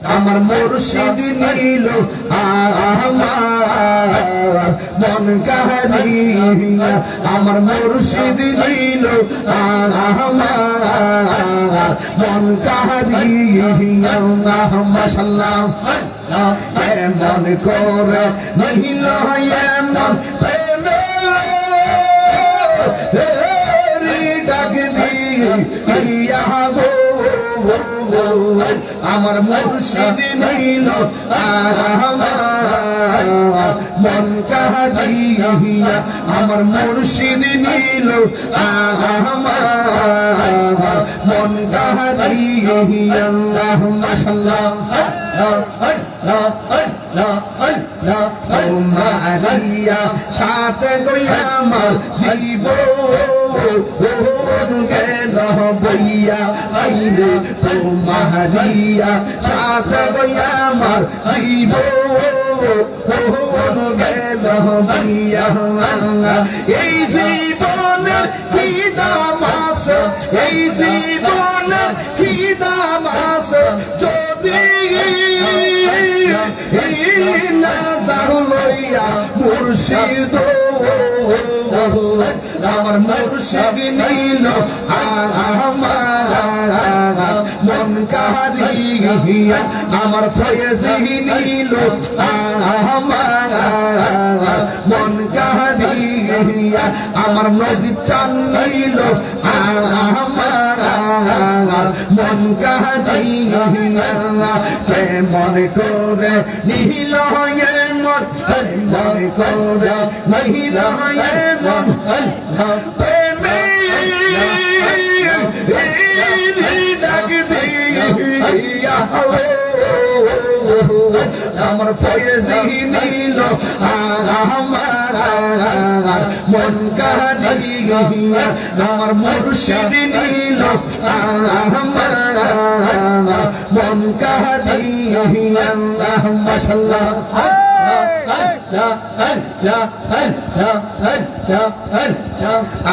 আমার মুর্শিদ নীল আমার মন কাহারিয়া আমার মুর্শিদ নীল আমার মন কাহারিয়া মাশাল্লাহ, এমন করে নীল, এমন ডাক দিয়া গো আমার মুর্শিদ আমার মন কাহিয়া আমার মুর্শিদ নীল মন কাহিয়া মারিয়া সাথে গইয়া আমার জীব বইয়া আইরে তো মারিয়া সাথে গইয়া আমার জীব। গেল বইয়া এই জীবনের খিদা মাস এই জীবনের খিদা মাস যদি লইয়া মুর্শিদ আমার মুর্শিদ নীল আমার মন কাহারিয়া আমার ফয়েজি নীল আমার মন কাহারিয়া আমার নজিব চান নীল আমার মন কাহারিয়া মনে করে নীল মন নীল মন প্রেমে ডাক দিয়া আমার ফয়েজি নীল আমার মন কাহিয়া আমার মুর্শিদ নীল আমার মন কাহিয়া মাশাল্লাহ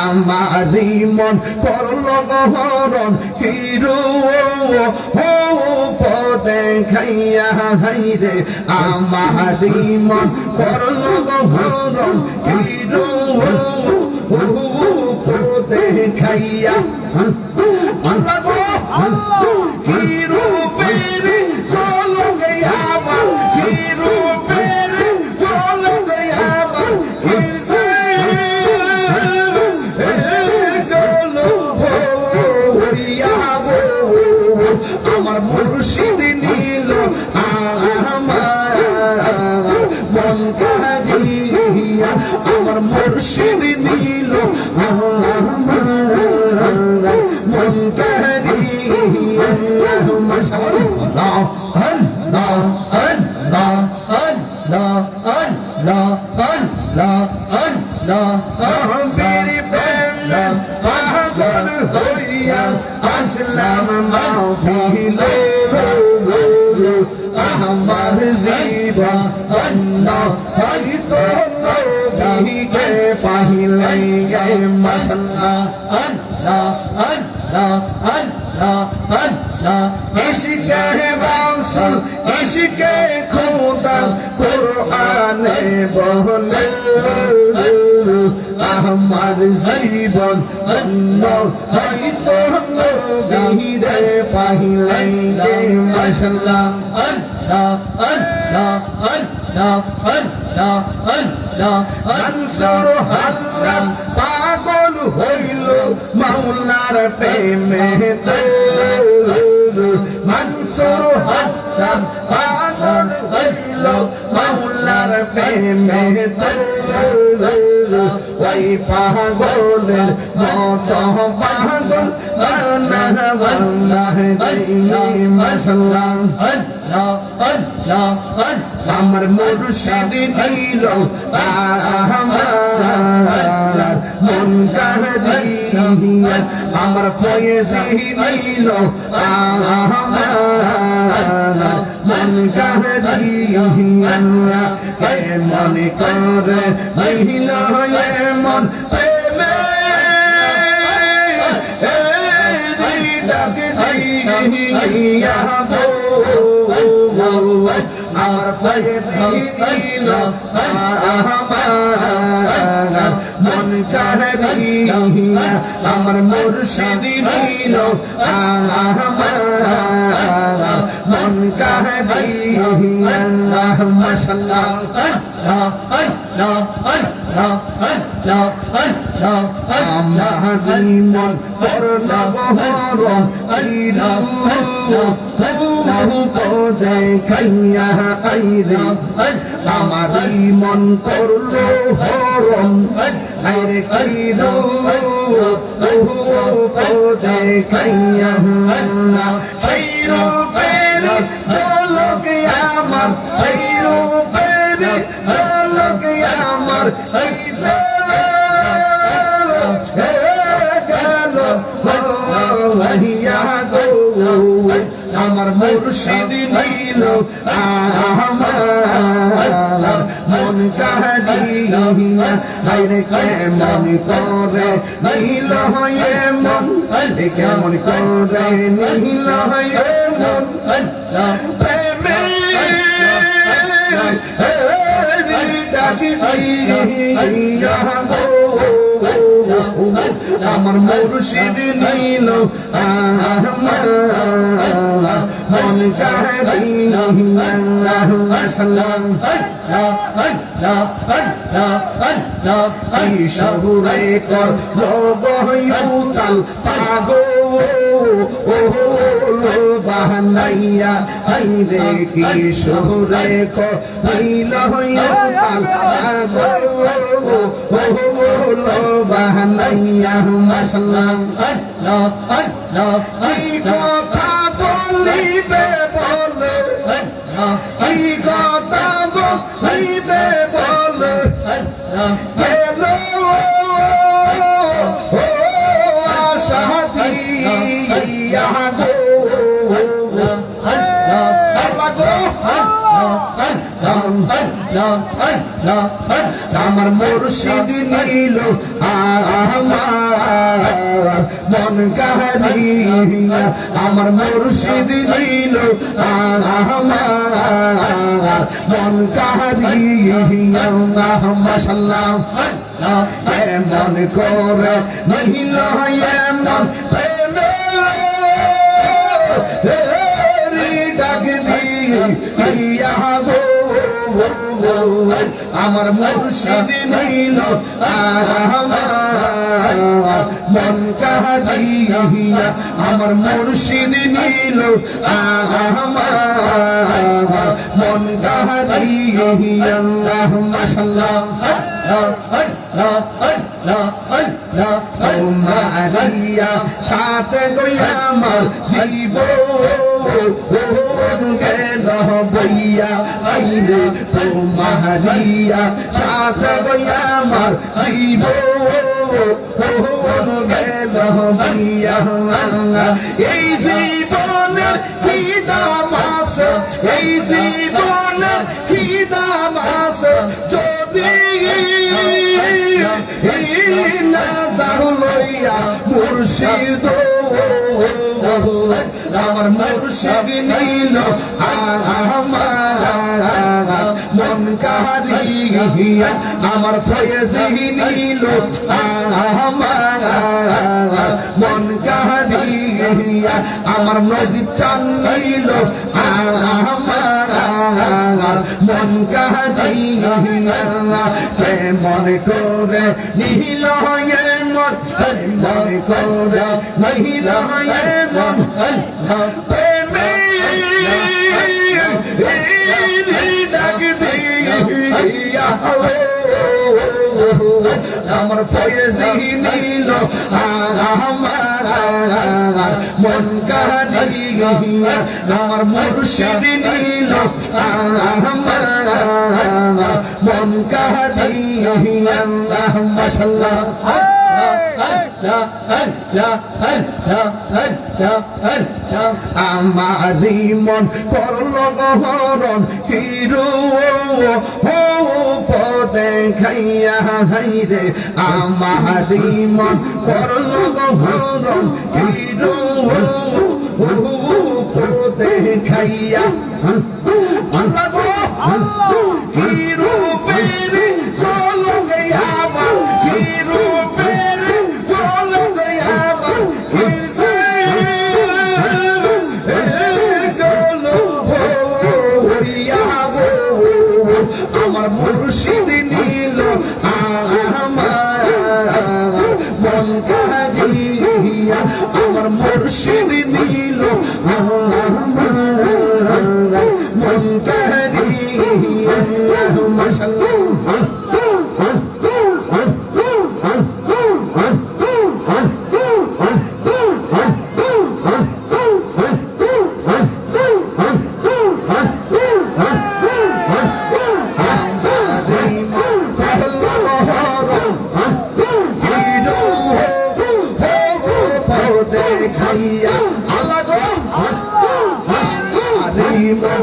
আমারি মন করল গহরণ, হিরো পদে খাইয়া হাইরে আমারি মন করল গহরণ, হিরো পদে খাইয়া ইশকে রাসূল ইশকে খোদা কোরআনে বলে আমার জীবন অন্য হয়তো নবীরে পাহিলে মাশাল্লাহ আল্লাহ আল্লাহ আল্লাহ আল্লাহ আল্লাহ আনসুর হাল্লাস পাগল হইল মাওলার প্রেমে মনসুর হাল্লাস পাগল হইল মাওলার প্রেমে ওই পাগলের মত পাগল বানা বানা মাশাল্লাহ আল্লাহ আল্লাহ আল্লাহ আমার মুর্শিদ আমার মন কাহিয়া আমার ফয়েজি নীল আমার মন করে গো আমার মন কাহিয়া আমার মুর্শিদ নীল মন কাহিয়া মাশাল্লাহ আমার মন করল গহরম দেখাইয়া আইরে আমার মন করল হরম আইরে কইর দেখাইয়া সেই রূপের ঝলক আমার সেই রূপের ঝলক আমার আমার মুর্শিদ নীল আমার মন হাইরে কেমন করে নীল হয়ে মন কেমন করে নীল হয়ে মন, প্রেমে ডাকি আমার মুর্শিদ নীল, আমার মন কাহিয়া সালাম এই শহুরে কর ইউতাল পাগো ও বাহানাইয়া হাইরে কি শহুরে কর হইল ইউতাল পাগো ও বাহানাইয়া মাসাল্লাম কথা বলিবে বলে? কথা গেল আমার মুর্শিদ নীল, আমার মন কাহিয়া আমার মুর্শিদ নীল, আমার মন কাহিয়া মাসাল্লাহ এমন করে এমন প্রেমে ডাক দিয়া গো আমার মুর্শিদ নীল আমার মন কাহিয়া আমার মুর্শিদ নীল আমার মন কাহিয়া মাশাল্লাহ মারিয়া সাথে গইয়া আমার জীব গেল বইয়া আইরে তো মারিয়া সাথে গইয়া আমার জীব। এই জীবনের হিদা মাস, এই জীবনের হিদা মাস, যদি আমার মুর্শিদ নীল আমার মন আমার ফয়েজি নীল মন আমার নজিব চান নীল মন কাহিয়া মন করে নীল মন মন করে প্রেমে আমার ফয়েজি নীল, আমার মন কাহিয়া আমার মুর্শিদ নীল, আমার মন কাহিয়া মাশাল্লাহ আমারি মন করল গহরণ, হিরো পদে খাইয়া হাইরে। আমারি মন করল গহরণ, হিরো পদে খাইয়া আরে মন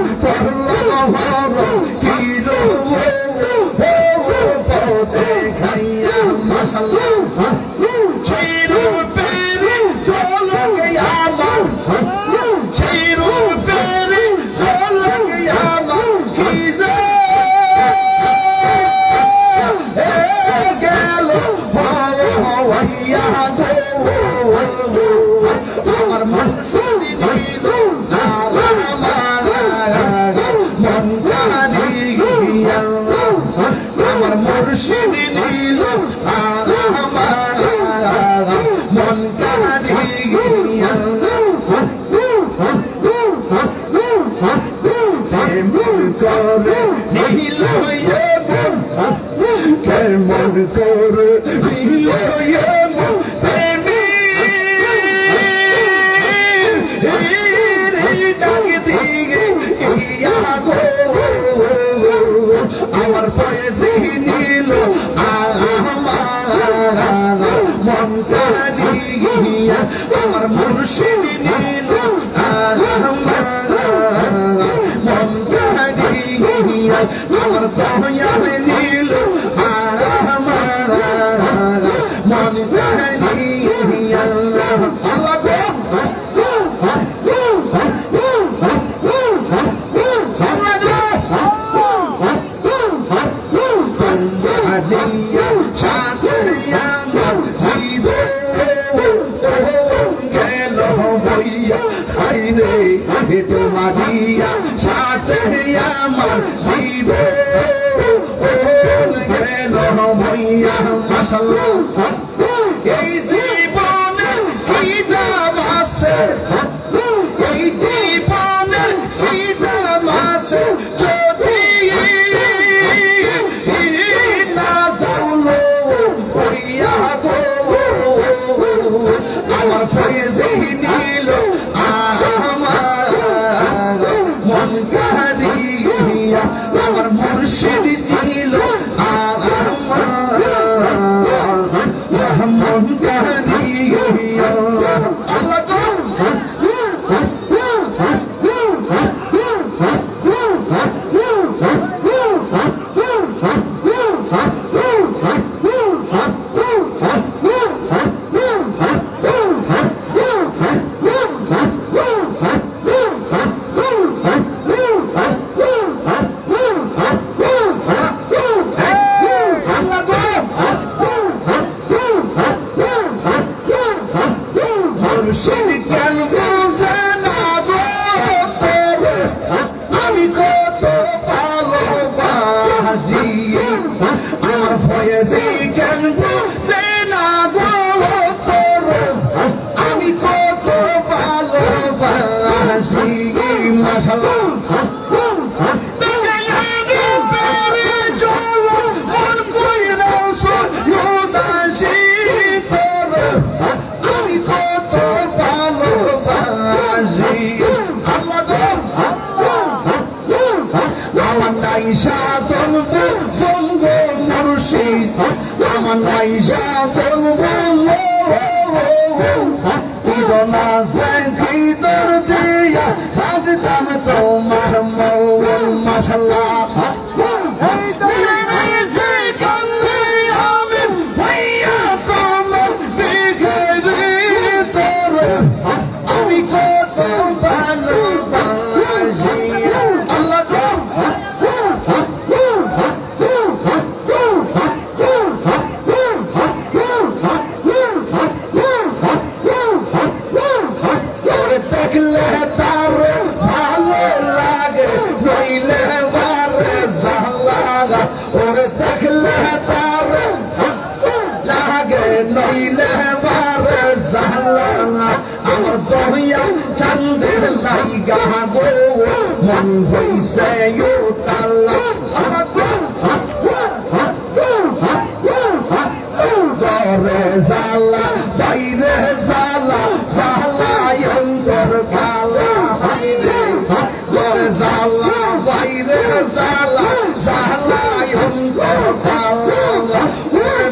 আমার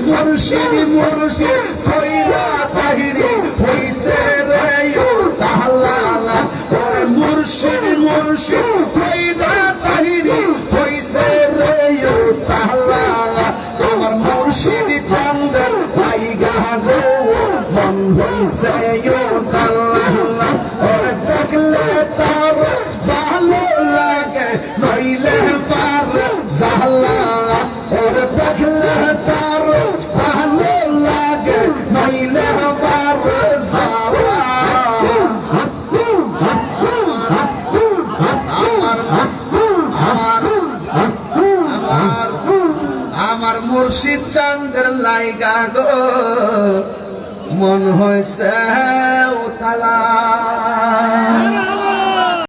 মুর্শিদি মুর্শিদ কইরা তাহিরি হইছে রে তাহলা ওরে মুর্শিদ মুর্শিদ কইরা হইছে ইউ তাল্লাহ ও দেখলে তা মন হয়েছে